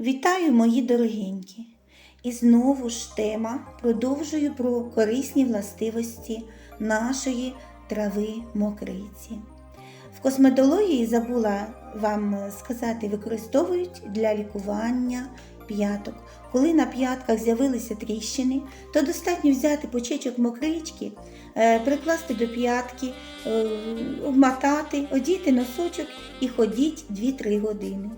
Вітаю, мої дорогенькі! І знову ж тема продовжую про корисні властивості нашої трави мокриці. В косметології забула вам сказати, використовують для лікування п'яток. Коли на п'ятках з'явилися тріщини, то достатньо взяти почечок мокрички, е, прикласти до п'ятки, е, обмотати, одіти носочок і ходіть 2-3 години.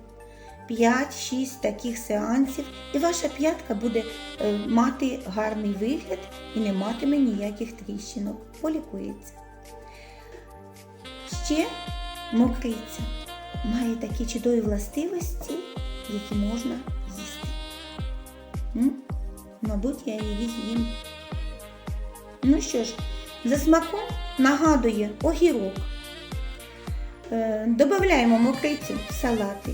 5-6 таких сеансів, і ваша п'ятка буде е, мати гарний вигляд і не матиме ніяких тріщинок. Полікується. Ще мокриця має такі чудові властивості, які можна їсти. М? Мабуть, я її з'їм. Ну що ж, за смаком нагадує огірок. Е, Додаємо мокрицю в салати.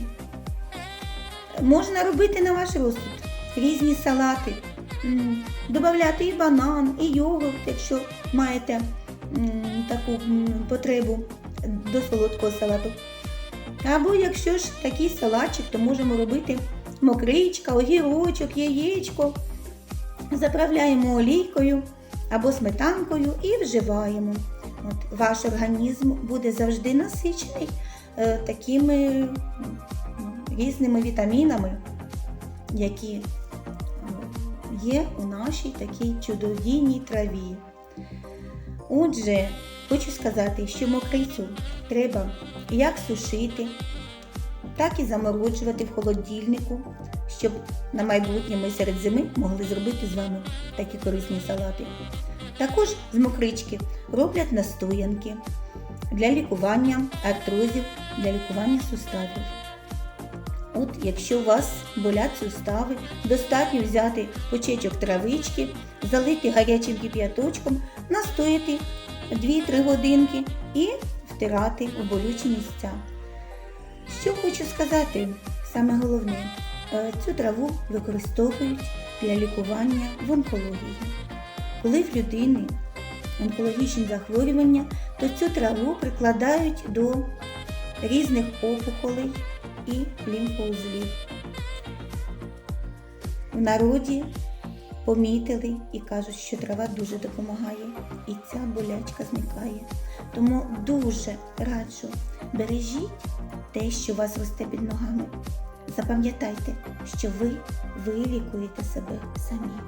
Можна робити на ваш розсуд різні салати, додати і банан, і йогурт, якщо маєте таку потребу до солодкого салату. Або якщо ж такий салатчик, то можемо робити мокричка, огірочок, яєчко. Заправляємо олійкою або сметанкою і вживаємо. От, ваш організм буде завжди насичений е, такими різними вітамінами, які є у нашій такій чудодійній траві. Отже, хочу сказати, що мокрицю треба як сушити, так і заморожувати в холодильнику, щоб на майбутнє ми серед зими могли зробити з вами такі корисні салати. Також з мокрички роблять настоянки для лікування артрозів, для лікування суставів. От, якщо у вас болять сустави, достатньо взяти почечок травички, залити гарячим кип'яточком, настояти 2-3 годинки і втирати у болючі місця. Що хочу сказати, саме головне, е, цю траву використовують для лікування в онкології. Коли в людини онкологічні захворювання, то цю траву прикладають до різних опухолей і лімфоузлів. В народі помітили і кажуть, що трава дуже допомагає, і ця болячка зникає. Тому дуже раджу, бережіть те, що у вас росте під ногами. Запам'ятайте, що ви вилікуєте себе самі.